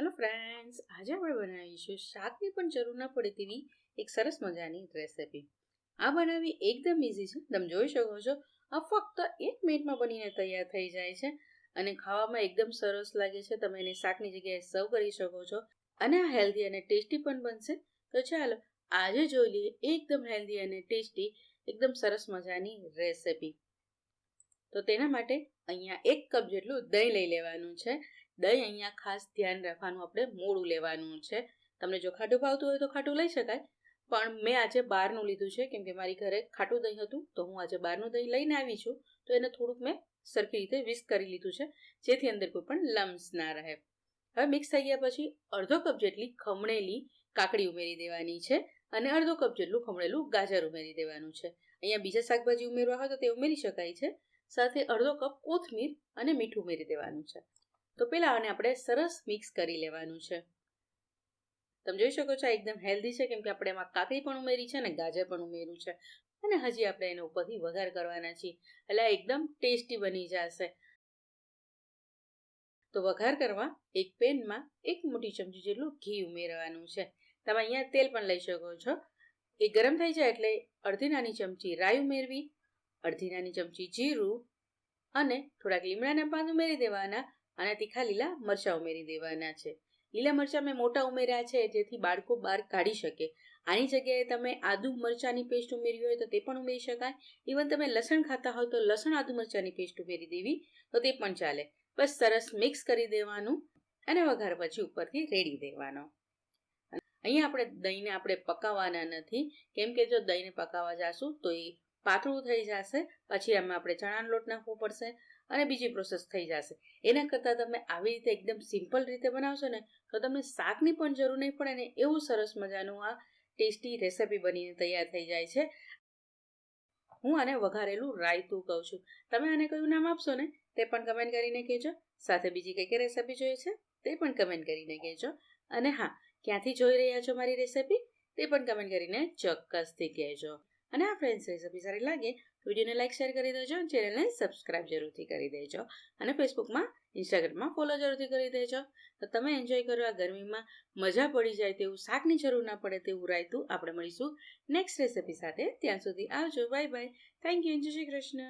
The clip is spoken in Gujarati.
હેલો ફ્રેન્ડ્સ આજે આપણે બનાવીશું શાકની પણ જરૂર ના પડે તેવી એક સરસ મજાની રેસિપી આ બનાવવી એકદમ ઇઝી છે. તમે જોઈ શકો છો, આ ફક્ત એક મિનિટમાં બનીને તૈયાર થઈ જાય છે અને ખાવામાં એકદમ સરસ લાગે છે. તમે એને શાકની જગ્યાએ સર્વ કરી શકો છો અને આ હેલ્ધી અને ટેસ્ટી પણ બનશે. તો ચાલો, આજે જોઈ લઈએ એકદમ હેલ્ધી અને ટેસ્ટી એકદમ સરસ મજાની રેસિપી તો તેના માટે અહીંયા એક કપ જેટલું દહીં લઈ લેવાનું છે. દહીં અહીંયા ખાસ ધ્યાન રાખવાનું આપણે મોડું લેવાનું છે. તમને જો ખાટું ભાવતું હોય તો ખાટું લઈ શકાય, પણ મેં આજે બહારનું લીધું છે. કેમ કે મારી ઘરે ખાટું દહીં હતું, તો હું આજે બહારનું દહીં લઈને આવી છું. તો એને થોડુંક મેં સરખી રીતે વિસ્ક કરી લીધું છે, જેથી અંદર કોઈ પણ લમ્સ ના રહે. હવે મિક્સ થઈ ગયા પછી અડધો કપ જેટલી ખમણેલી કાકડી ઉમેરી દેવાની છે અને અડધો કપ જેટલું ખમણેલું ગાજર ઉમેરી દેવાનું છે. અહીંયા બીજા શાકભાજી ઉમેરવા હોય તો તે ઉમેરી શકાય છે. સાથે અડધો કપ કોથમીર અને મીઠું ઉમેરી દેવાનું છે. તો પહેલાં આને આપણે સરસ મિક્સ કરી લેવાનું છે. તમે જોઈ શકો છો આ એકદમ હેલ્ધી છે, કેમ કે આપણે એમાં કાકડી પણ ઉમેરી છે અને ગાજર પણ ઉમેર્યું છે. અને હજી આપણે એના ઉપરથી વઘાર કરવાના છીએ. એટલે એકદમ ટેસ્ટી બની જશે. તો વઘાર કરવા એક પેનમાં એક મોટી ચમચી જેટલું ઘી ઉમેરવાનું છે. તમે અહીંયા તેલ પણ લઈ શકો છો. એ ગરમ થઈ જાય એટલે અડધી નાની ચમચી રાઈ ઉમેરવી, અડધી નાની ચમચી જીરું અને થોડાક લીમડાના પાન ઉમેરી દેવાના. અને તીખા લીલા મરચાં ઉમેરી દેવાના છે. લીલા મરચાં મેં મોટા ઉમેર્યા છે, જેથી બાળકો બહાર કાઢી શકે. આની જગ્યાએ તમે આદુ મરચાંની પેસ્ટ ઉમેરી હોય તો તે પણ ઉમેરી શકાય. ઇવન તમે લસણ ખાતા હોય તો લસણ આદુ મરચાંની પેસ્ટ ઉમેરી દેવી, તો તે પણ ચાલે. બસ સરસ મિક્સ કરી દેવાનું અને વઘાર પછી ઉપરથી રેડી દેવાનો. અહીંયા આપણે દહીંને આપણે પકાવવાના નથી. કેમ કે જો દહીંને પકાવવા જાશું તો એ પાતળું થઈ જશે, પછી આમાં આપણે ચણાનો લોટ નાખવો પડશે અને બીજી પ્રોસેસ થઈ જશે. એના કરતાં તમે આવી રીતે એકદમ સિમ્પલ રીતે બનાવશો ને, તો તમને શાકની પણ જરૂર નહીં પડે ને એવું સરસ મજાનું આ ટેસ્ટી રેસિપી બનીને તૈયાર થઈ જાય છે. હું આને વઘારેલું રાયતું કહું છું. તમે આને કયું નામ આપશો ને, તે પણ કમેન્ટ કરીને કહેજો. સાથે બીજી કઈ કઈ રેસિપી જોઈએ છે, તે પણ કમેન્ટ કરીને કહેજો. અને હા, ક્યાંથી જોઈ રહ્યા છો મારી રેસિપી તે પણ કમેન્ટ કરીને ચોક્કસથી કહેજો. અને આ ફ્રેન્ડ્સ રેસીપી સારી લાગે વિડીયોને લાઇક શેર કરી દેજો ચેનલને સબસ્ક્રાઇબ જરૂરથી કરી દેજો. અને ફેસબુકમાં ઇન્સ્ટાગ્રામમાં ફોલો જરૂરથી કરી દેજો. તો તમે એન્જોય કરો આ ગરમીમાં. મજા પડી જાય તેવું શાકની જરૂર ના પડે તેવું રાયતું આપણે મળીશું નેક્સ્ટ રેસીપી સાથે. ત્યાં સુધી આવજો. બાય બાય થેન્ક યુ જય શ્રી કૃષ્ણ.